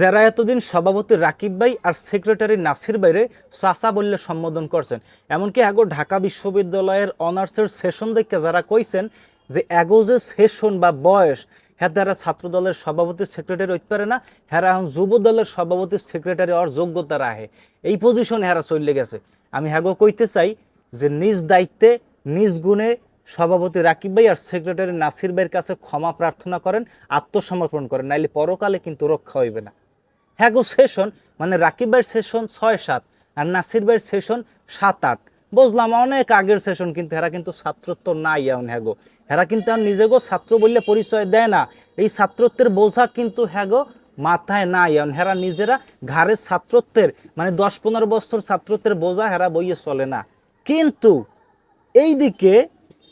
যারা এতদিন সভাপতি রাকিব ভাই আর সেক্রেটারি নাসির বাইরে চাচা বললে সম্বোধন করছেন। এমনকি আগো ঢাকা বিশ্ববিদ্যালয়ের অনার্সের সেশন দেখে যারা কইছেন যে এগো যে সেশন বা বয়স হ্যাঁ দ্বারা ছাত্র দলের সভাপতি সেক্রেটারি হইতে পারে না হ্যাঁ এখন যুব দলের সভাপতি সেক্রেটারি হওয়ার যোগ্যতা রাহে। এই পজিশনে হ্যারা চলে গেছে। আমি হ্যাগো কইতে চাই যে নিজ দায়িত্বে, নিজ গুণে সভাপতি রাকিব ভাই আর সেক্রেটারি নাসির ভাইয়ের কাছে ক্ষমা প্রার্থনা করেন, আত্মসমর্পণ করেন, নাইলে পরকালে কিন্তু রক্ষা হইবে না। হ্যাঁ গো সেশন মানে রাকিব ভাইয়ের সেশন ছয় সাত আর নাসির ভাইয়ের সেশন সাত আট। বুঝলাম, অনেক আগের সেশন, কিন্তু হেরা কিন্তু ছাত্রত্ব নাই এখন হ্যাগো। হেরা কিন্তু আর নিজেগো ছাত্র বললে পরিচয় দেয় না। এই ছাত্রত্বের বোঝা কিন্তু হ্যাগো মাথায় নাই এখন। হেরা নিজেরা ঘাড়ের ছাত্রত্বের মানে দশ পনেরো বছর ছাত্রত্বের বোঝা হেরা বইয়ে চলে না। কিন্তু এই দিকে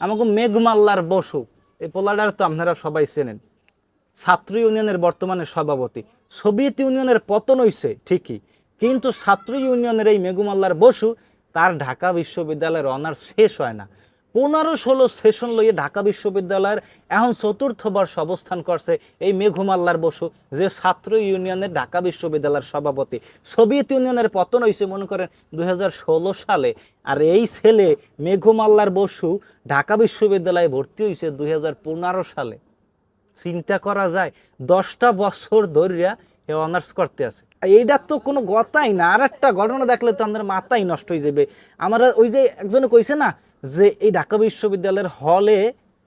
আমাকে মেঘমাল্লার বসু, এই পোলাডার তো আপনারা সবাই চেনেন, ছাত্র ইউনিয়নের বর্তমানে সভাপতি। সোভিয়েত ইউনিয়নের পতন হইছে, ঠিকই। কিন্তু ছাত্র ইউনিয়নের এই মেঘমাল্লার বসু, তার ঢাকা বিশ্ববিদ্যালয়ের অনার্স শেষ হয় না। পনেরো ষোলো সেশন লইয়ে ঢাকা বিশ্ববিদ্যালয়ের এখন চতুর্থ বর্ষ অবস্থান করছে এই মেঘমাল্লার বসু, যে ছাত্র ইউনিয়নের ঢাকা বিশ্ববিদ্যালয়ের সভাপতি। সোভিয়েত ইউনিয়নের পতন হয়েছে মনে করেন দু হাজার ষোলো সালে। আর এই ছেলে মেঘমাল্লার বসু ঢাকা বিশ্ববিদ্যালয়ে ভর্তি হয়েছে দুই হাজার পনেরো সালে। চিন্তা করা যায়। দশটা বছর ধরিয়া এ অনার্স করতে আছে। এইটা তো কোনো গতাই না। আর একটা ঘটনা দেখলে তো আমাদের মাথাই নষ্ট হয়ে যাবে। আমরা ওই যে একজনে কইছে না, যে এই ঢাকা বিশ্ববিদ্যালয়ের হলে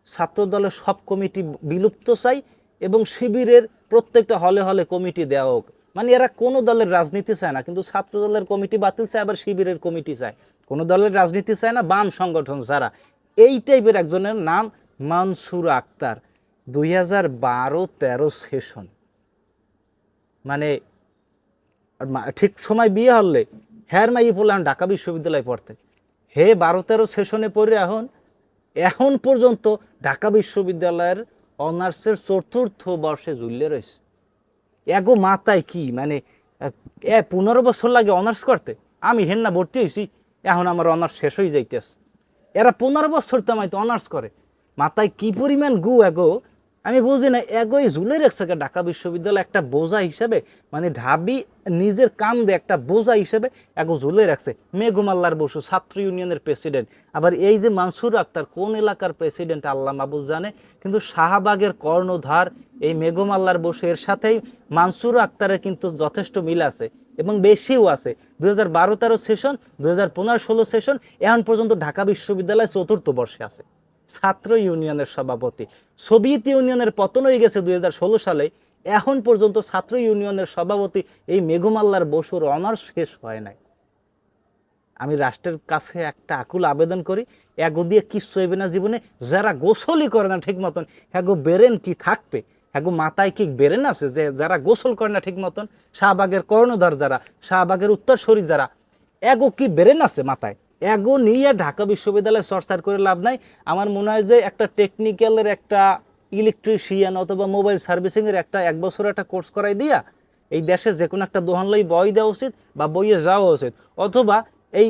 ছাত্র দলের সব কমিটি বিলুপ্ত চাই এবং শিবিরের প্রত্যেকটা হলে হলে কমিটি দেওয়া হোক। মানে এরা কোনো দলের রাজনীতি চায় না, কিন্তু ছাত্র দলের কমিটি বাতিল চায়, আবার শিবিরের কমিটি চায়। কোনো দলের রাজনীতি চায় না, বাম সংগঠন ছাড়া। এই টাইপের একজনের নাম মানসুর আক্তার। দুই হাজার বারো তেরো সেশন। মানে ঠিক সময় বিয়ে হলে হ্যার মাই পড়লাম ঢাকা বিশ্ববিদ্যালয়ে পড়তে। হে বারো তেরো সেশনে পড়ে এখন এখন পর্যন্ত ঢাকা বিশ্ববিদ্যালয়ের অনার্সের চতুর্থ বর্ষে ঝুললে রয়েছে। এগো মাথায় কি মানে এ পনেরো বছর লাগে অনার্স করতে, আমি হেন না ভর্তি হয়েছি, এখন আমার অনার্স শেষ হয়ে যাইতেছে। এরা পনেরো বছর তো আমায় তো অনার্স করে। মাথায় কি পরিমাণ গু এগো আমি বুঝি না এগোই ঝুলে রাখছে ঢাকা বিশ্ববিদ্যালয় একটা বোঝা হিসেবে মানে ঢাবি নিজের কান্দে একটা বোঝা হিসেবে এগো ঝুলে রাখছে। মেঘুমাল্লার বসু, ছাত্র ইউনিয়নের প্রেসিডেন্ট। আবার এই যে মানসুর আক্তার, কোন এলাকার প্রেসিডেন্ট আল্লাহ মাহবুজ জানে? কিন্তু শাহবাগের কর্ণধার এই মেঘমাল্লার বসু, এর সাথেই মানসুর আক্তারের কিন্তু যথেষ্ট মিল আছে এবং বেশিও আছে। দুই হাজার বারো তেরো সেশন, দুই হাজার পনেরো ষোলো সেশন এখন পর্যন্ত ঢাকা বিশ্ববিদ্যালয় চতুর্থ বর্ষে আছে। ছাত্র ইউনিয়নের সভাপতি। সোভিয়েত ইউনিয়নের পতন হয়ে গেছে দুই হাজার ষোলো সালে। এখন পর্যন্ত ছাত্র ইউনিয়নের সভাপতি এই মেঘমাল্লার বসুর অনার্স শেষ হয় নাই। আমি রাষ্ট্রের কাছে একটা আকুল আবেদন করি এগো দিয়ে কিচ্ছু হইবে না জীবনে, যারা গোসলই করে না ঠিক মতন, হ্যাগো বেরেন কি থাকবে? হ্যাগো মাথায় কি বেরেন আছে যে যারা গোসল করে না ঠিক মতন? শাহবাগের কর্ণধার যারা, শাহবাগের উত্তরসূরি যারা এগো কি বেরেন আছে মাথায়? এগো নিয়ে ঢাকা বিশ্ববিদ্যালয়ে চর্চার করে লাভ নাই। আমার মনে হয় যে একটা টেকনিক্যালের একটা ইলেকট্রিশিয়ান অথবা মোবাইল সার্ভিসিংয়ের একটা এক বছর একটা কোর্স করাই দিয়া এই দেশে যে কোনো একটা দোহানলাই বই দেওয়া উচিত বা বইয়ে যাওয়া উচিত। অথবা এই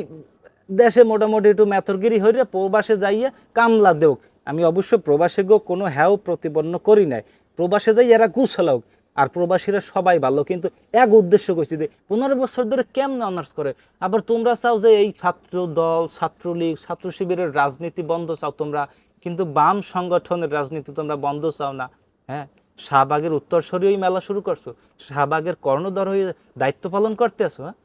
দেশে মোটামুটি একটু মেথরগিরি হইলে প্রবাসে যাইয়া কামলা দেওক আমি অবশ্য প্রবাসে গো কোনো হ্যাও প্রতিপন্ন করি নাই। প্রবাসে যাই এরা গুছালাওক আর প্রবাসীরা সবাই ভালো, কিন্তু এক উদ্দেশ্য করছি যে পনেরো বছর ধরে কেমন অনার্স করে? আবার তোমরা চাও যে এই ছাত্র দল ছাত্রলীগ, ছাত্র শিবিরের রাজনীতি বন্ধ চাও তোমরা, কিন্তু বাম সংগঠনের রাজনীতি তোমরা বন্ধ চাও না। হ্যাঁ শাহবাগের উত্তরসরীয় মেলা শুরু করছ, শাহবাগের কর্ণধর হয়ে দায়িত্ব পালন করতে আসো হ্যাঁ?